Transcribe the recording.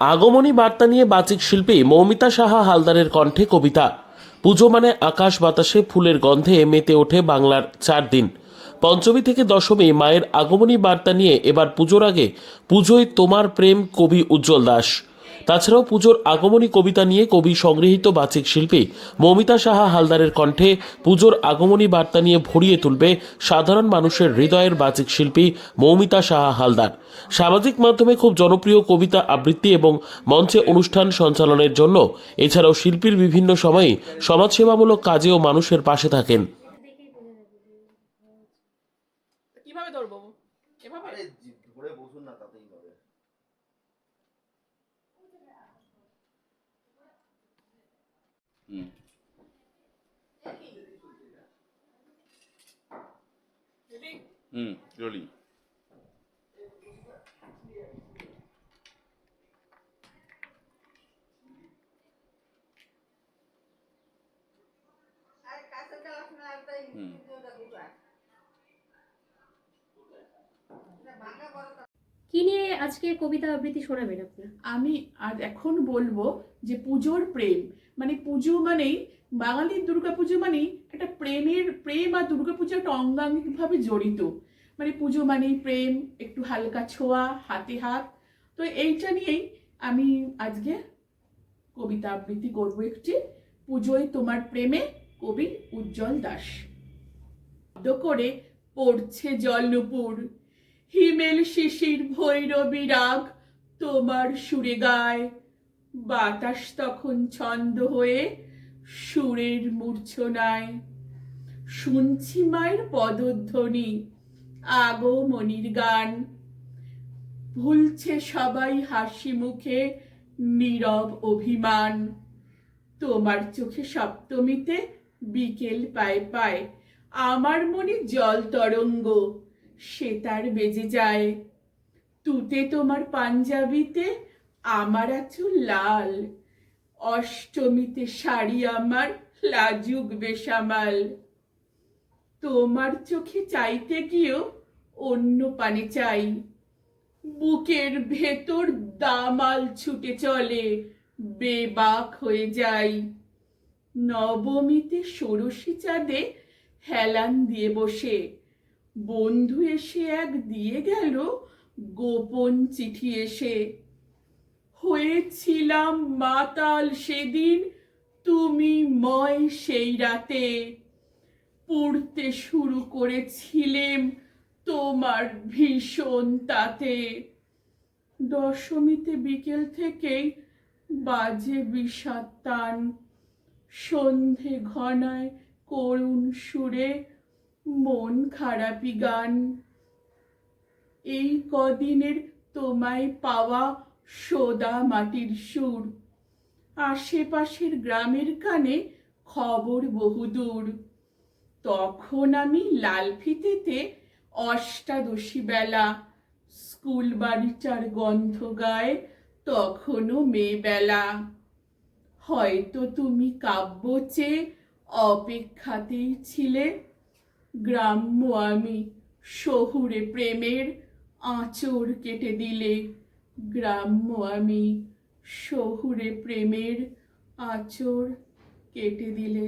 আগমনী বার্তা নিয়ে বাচিক শিল্পী মৌমিতা সাহা হালদারের কণ্ঠে কবিতা। পুজো মানে আকাশ বাতাসে ফুলের গন্ধে মেতে ওঠে বাংলার চার দিন। পঞ্চমী থেকে দশমী মায়ের আগমনী বার্তা নিয়ে এবার পুজোর আগে, পুজোয় তোমার প্রেম কবি উজ্জ্বল দাস। তাছাড়াও পুজোর আগমনী কবিতা নিয়ে কবি সংগৃহীত বাচিক শিল্পী মৌমিতা সাহা হালদারের কণ্ঠে পুজোর আগমনী বার্তা নিয়ে ভরিয়ে তুলবে সাধারণ মানুষের হৃদয়ের বাচিক শিল্পী মৌমিতা সাহা হালদার। সামাজিক মাধ্যমে খুব জনপ্রিয় কবিতা আবৃত্তি এবং মঞ্চে অনুষ্ঠান সঞ্চালনের জন্য এছাড়াও শিল্পীর বিভিন্ন সময়ে সমাজসেবামূলক কাজেও মানুষের পাশে থাকেন। 嗯。嗯有理。嗯。কি নিয়ে আজকে কবিতা আবৃত্তি শোনাবেন আপনার? আমি আজ এখন বলব যে পুজোর প্রেম মানে পুজো মানেই বাঙালির দুর্গাপুজো মানেই একটা প্রেমের, প্রেম আর দুর্গাপুজো একটা অঙ্গাঙ্গিকভাবে জড়িত। মানে পুজো মানেই প্রেম, একটু হালকা ছোঁয়া, হাতে হাত। তো এইটা নিয়েই আমি আজকে কবিতা আবৃত্তি করব একটি পুজোয় তোমার প্রেমে কবি উজ্জ্বল দাস। করে পড়ছে জল নুপুর হিমেল শিশির ভৈরবী রাগ তোমার সুরে গায়। বাতাস তখন ছন্দ হয়ে সুরের মূর্ছনায়। শুনছি মায়ের পদধ্বনি, আগমনির গান। ভুলছে সবাই হাসি মুখে নীরব অভিমান। তোমার চোখে সপ্তমীতে বিকেল পায় পায়, আমার মনে জল তরঙ্গ। সে তার বেজে যায়। তুতে তোমার পাঞ্জাবিতে আমার আচু লাল। অষ্টমীতে শাড়ি আমার লাজুক বেসামাল। তোমার চোখে চাইতে গিয়েও অন্য পানে চাই। বুকের ভেতর দামাল ছুটে চলে, বেবাক হয়ে যাই। নবমীতে ষোড়শী চাঁদে হেলান দিয়ে বসে বন্ধু এসে এক দিয়ে গেল, গোপন চিঠি এসে, হয়েছিলাম মাতাল সেদিন, তুমি ময় সেই রাতে। পড়তে শুরু করেছিলেম তোমার ভীষণ তাতে। দশমীতে বিকেল থেকেই বাজে বিষাদ টান। সন্ধে ঘনায় করুণ সুরে মন খারাপি গান। এই কদিনের তোমায় পাওয়া সোদা মাটির সুর। আশেপাশের গ্রামের কানে খবর বহুদূর। তখন আমি লালফিতেতে অষ্টাদশী বেলা, স্কুল বাড়িটার গন্ধ গায়ে তখনও মেয়েবেলা হয়তো তুমি কাব্য চেয়ে অপেক্ষাতেই ছিলে। গ্রাম্য আমি শহুরে প্রেমের আঁচড় কেটে দিলে। গ্রাম্য আমি শহুরে প্রেমের আঁচড় কেটে দিলে।